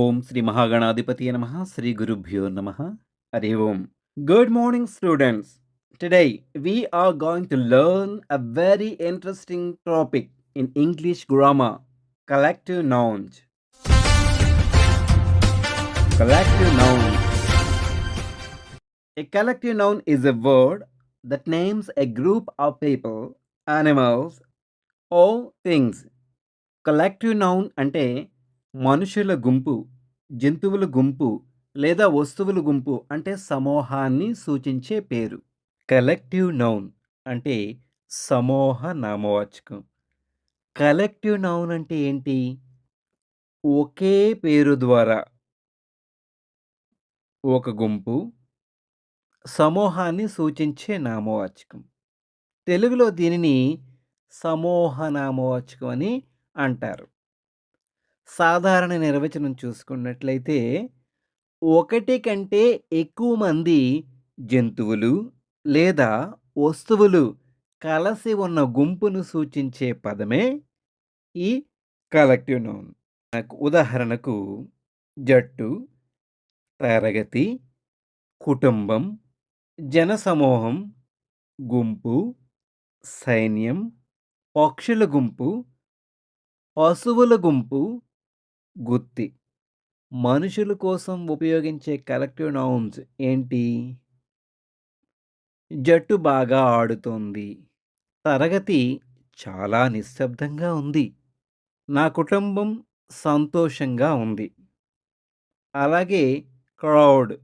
ఓం శ్రీ మహాగణాధిపతి నమ శ్రీ గురుభ్యో నమ. హరి ఓం. Good morning students today we are going to learn a very interesting topic in English grammar collective nouns collective nouns a collective noun is a word that names a group of people animals or things collective noun అంటే మనుషుల గుంపు. జంతువుల గుంపు లేదా వస్తువుల గుంపు అంటే సమూహాన్ని సూచించే పేరు. కలెక్టివ్ నౌన్ అంటే సమూహ నామవాచకం. కలెక్టివ్ నౌన్ అంటే ఏంటి? ఒకే పేరు ద్వారా ఒక గుంపు సమూహాన్ని సూచించే నామవాచకం. తెలుగులో దీనిని సమూహ నామవాచకం అని అంటారు. సాధారణ నిర్వచనం చూసుకున్నట్లయితే ఒకటి కంటే ఎక్కువ మంది జంతువులు లేదా వస్తువులు కలిసి ఉన్న గుంపును సూచించే పదమే ఈ కలెక్టివ్ నౌన్. నాకు ఉదాహరణకు జట్టు తరగతి కుటుంబం జనసమూహం గుంపు సైన్యం పక్షుల గుంపు పశువుల గుంపు గుత్తి. మనుషుల కోసం ఉపయోగించే కలెక్టివ్ నౌన్స్ ఏంటి? జట్టు బాగా ఆడుతోంది. తరగతి చాలా నిశ్శబ్దంగా ఉంది. నా కుటుంబం సంతోషంగా ఉంది. అలాగే క్రౌడ్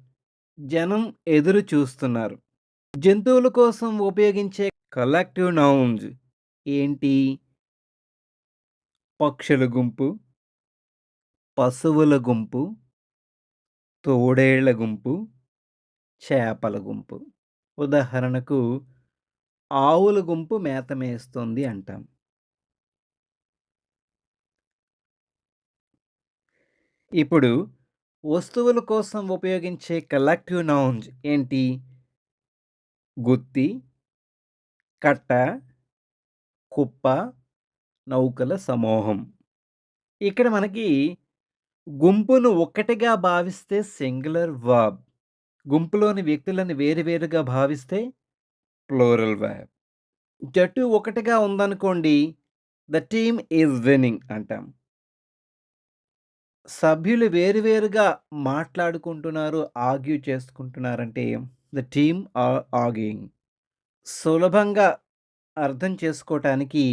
జనం ఎదురు చూస్తున్నారు. జంతువుల కోసం ఉపయోగించే కలెక్టివ్ నౌన్స్ ఏంటి? పక్షుల గుంపు పశువుల గుంపు తోడేళ్ళ గుంపు చేపల గుంపు. ఉదాహరణకు ఆవుల గుంపు మేత మేస్తుంది అంటాం. ఇప్పుడు వస్తువుల కోసం ఉపయోగించే కలెక్టివ్ నౌన్స్ ఏంటి? గుత్తి కట్ట కుప్ప నౌకల సమూహం. ఇక్కడ మనకి గుంపును ఒక్కటిగా భావిస్తే సింగులర్ వర్బ్. గుంపులోని వ్యక్తులను వేరువేరుగా భావిస్తే ప్లోరల్ వర్బ్. జట్టు ఒకటిగా ఉందనుకోండి ద టీమ్ ఈజ్ విన్నింగ్ అంటాం. సభ్యులు వేరువేరుగా మాట్లాడుకుంటున్నారు ఆర్గ్యూ చేసుకుంటున్నారంటే ద టీమ్ ఆర్ ఆర్గ్యూయింగ్. సులభంగా అర్థం చేసుకోవటానికి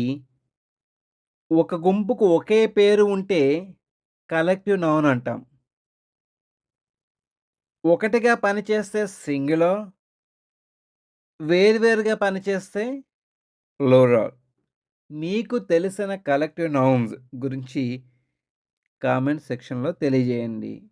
ఒక గుంపుకు ఒకే పేరు ఉంటే కలెక్టివ్ నౌన్ అంటాం. ఒకటిగా పనిచేస్తే సింగులర్ వేరువేరుగా పనిచేస్తే లోరాల్ మీకు తెలిసిన కలెక్టివ్ నౌన్స్ గురించి కామెంట్ సెక్షన్లో తెలియజేయండి.